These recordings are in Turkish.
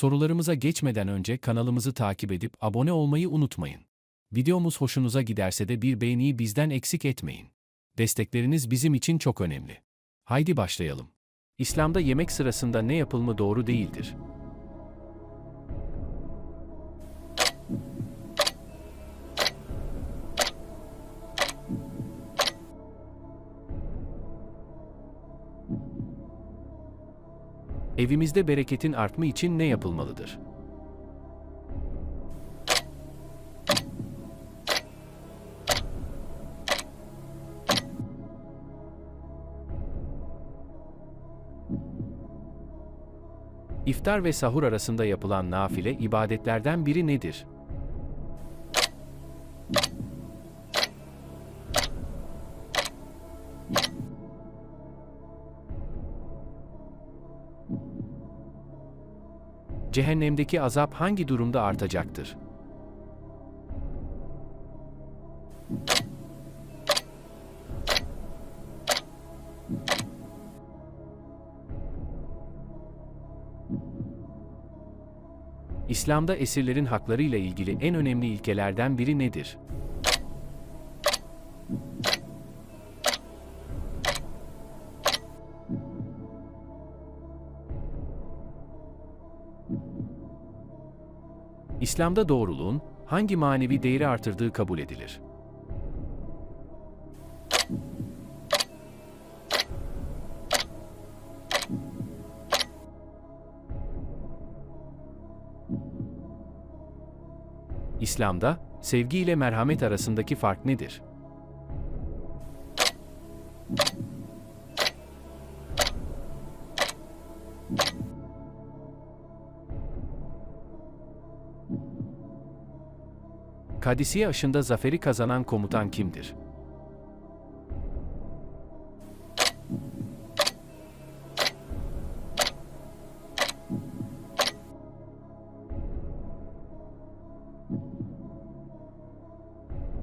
Sorularımıza geçmeden önce kanalımızı takip edip abone olmayı unutmayın. Videomuz hoşunuza giderse de bir beğeniyi bizden eksik etmeyin. Destekleriniz bizim için çok önemli. Haydi başlayalım. İslam'da yemek sırasında ne yapılma doğru değildir? Evimizde bereketin artma için ne yapılmalıdır? İftar ve sahur arasında yapılan nafile ibadetlerden biri nedir? Cehennemdeki azap hangi durumda artacaktır? İslam'da esirlerin haklarıyla ilgili en önemli ilkelerden biri nedir? İslam'da doğruluğun hangi manevi değeri artırdığı kabul edilir? İslam'da sevgi ile merhamet arasındaki fark nedir? Kadisiye aşında zaferi kazanan komutan kimdir?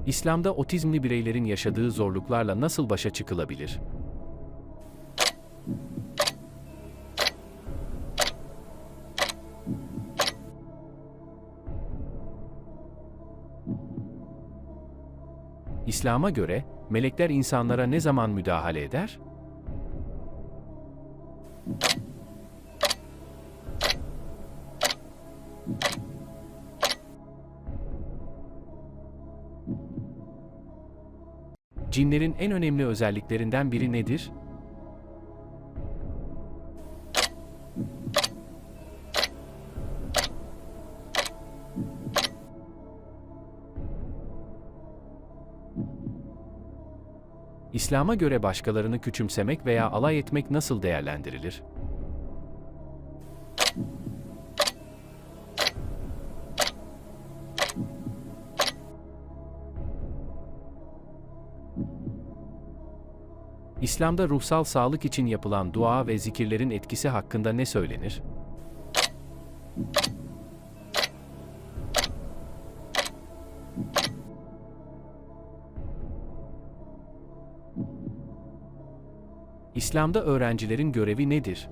İslam'da otizmli bireylerin yaşadığı zorluklarla nasıl başa çıkılabilir? İslam'a göre melekler insanlara ne zaman müdahale eder? Cinlerin en önemli özelliklerinden biri nedir? İslam'a göre başkalarını küçümsemek veya alay etmek nasıl değerlendirilir? İslam'da ruhsal sağlık için yapılan dua ve zikirlerin etkisi hakkında ne söylenir? İslam'da öğrencilerin görevi nedir?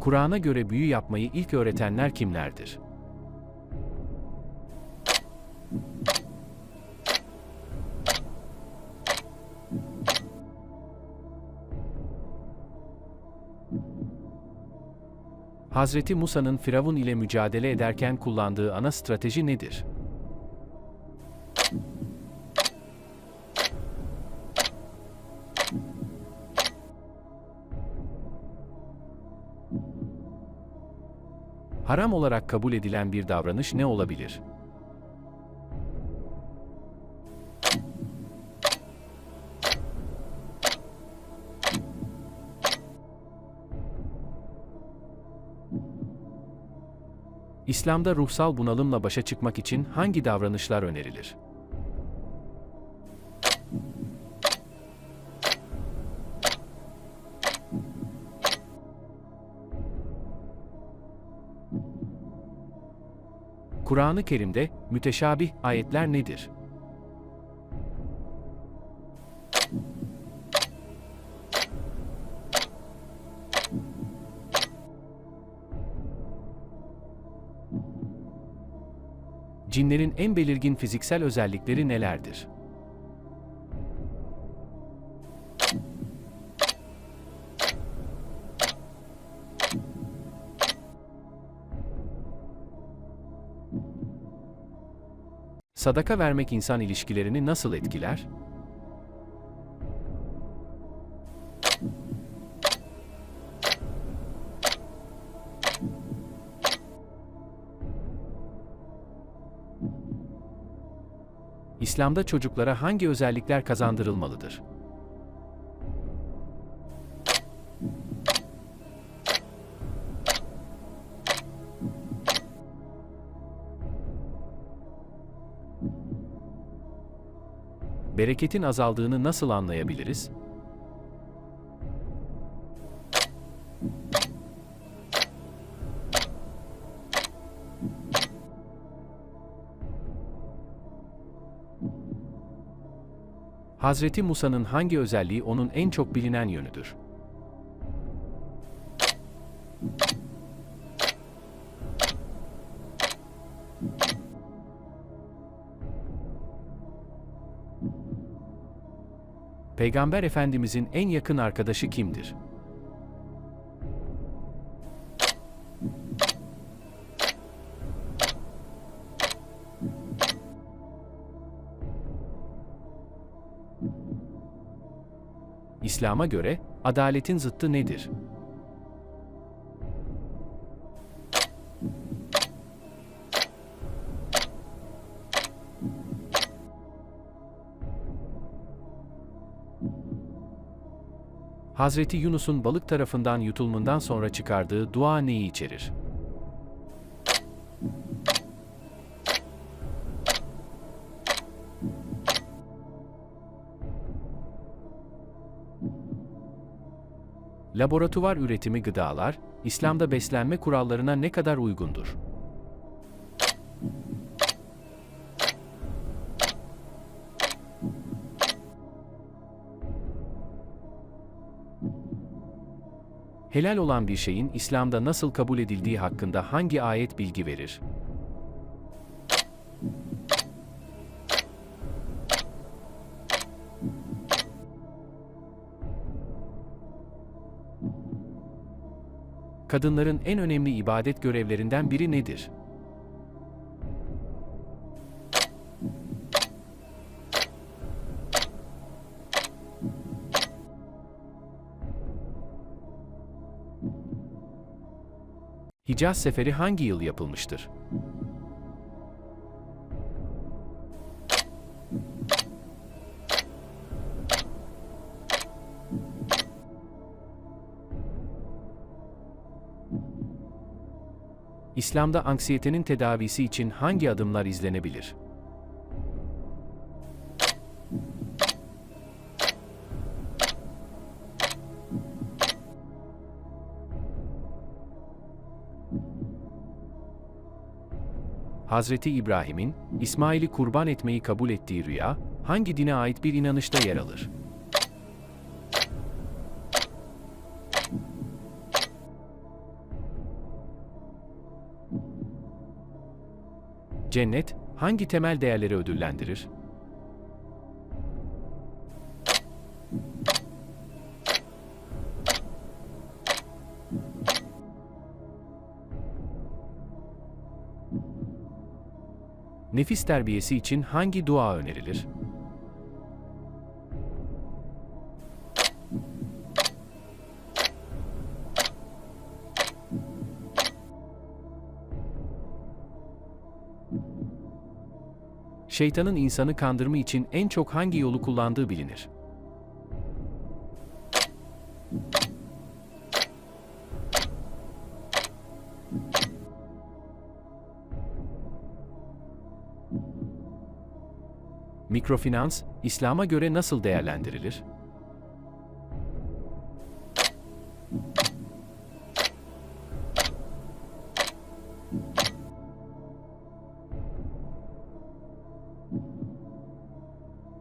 Kur'an'a göre büyü yapmayı ilk öğretenler kimlerdir? Hazreti Musa'nın Firavun ile mücadele ederken kullandığı ana strateji nedir? Haram olarak kabul edilen bir davranış ne olabilir? İslam'da ruhsal bunalımla başa çıkmak için hangi davranışlar önerilir? Kur'an-ı Kerim'de müteşabih ayetler nedir? Cinlerin en belirgin fiziksel özellikleri nelerdir? Sadaka vermek insan ilişkilerini nasıl etkiler? İslam'da çocuklara hangi özellikler kazandırılmalıdır? Bereketin azaldığını nasıl anlayabiliriz? Hazreti Musa'nın hangi özelliği onun en çok bilinen yönüdür? Peygamber Efendimizin en yakın arkadaşı kimdir? İslam'a göre adaletin zıttı nedir? Hazreti Yunus'un balık tarafından yutulmundan sonra çıkardığı dua neyi içerir? Laboratuvar üretimi gıdalar, İslam'da beslenme kurallarına ne kadar uygundur? Helal olan bir şeyin İslam'da nasıl kabul edildiği hakkında hangi ayet bilgi verir? Kadınların en önemli ibadet görevlerinden biri nedir? Hicaz seferi hangi yıl yapılmıştır? İslam'da anksiyetenin tedavisi için hangi adımlar izlenebilir? Hazreti İbrahim'in İsmail'i kurban etmeyi kabul ettiği rüya hangi dine ait bir inanışta yer alır? Cennet hangi temel değerleri ödüllendirir? Nefis terbiyesi için hangi dua önerilir? Şeytanın insanı kandırma için en çok hangi yolu kullandığı bilinir. Mikrofinans, İslam'a göre nasıl değerlendirilir?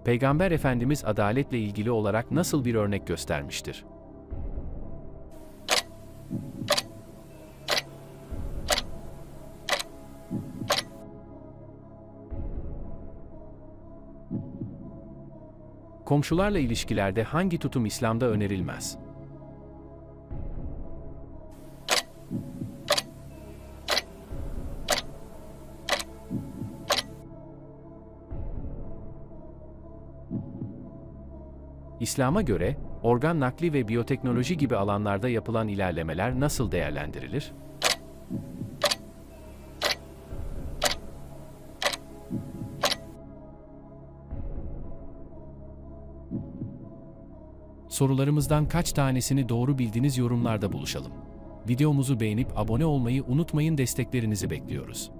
Peygamber Efendimiz adaletle ilgili olarak nasıl bir örnek göstermiştir? Komşularla ilişkilerde hangi tutum İslam'da önerilmez? İslam'a göre, organ nakli ve biyoteknoloji gibi alanlarda yapılan ilerlemeler nasıl değerlendirilir? Sorularımızdan kaç tanesini doğru bildiniz yorumlarda buluşalım. Videomuzu beğenip abone olmayı unutmayın desteklerinizi bekliyoruz.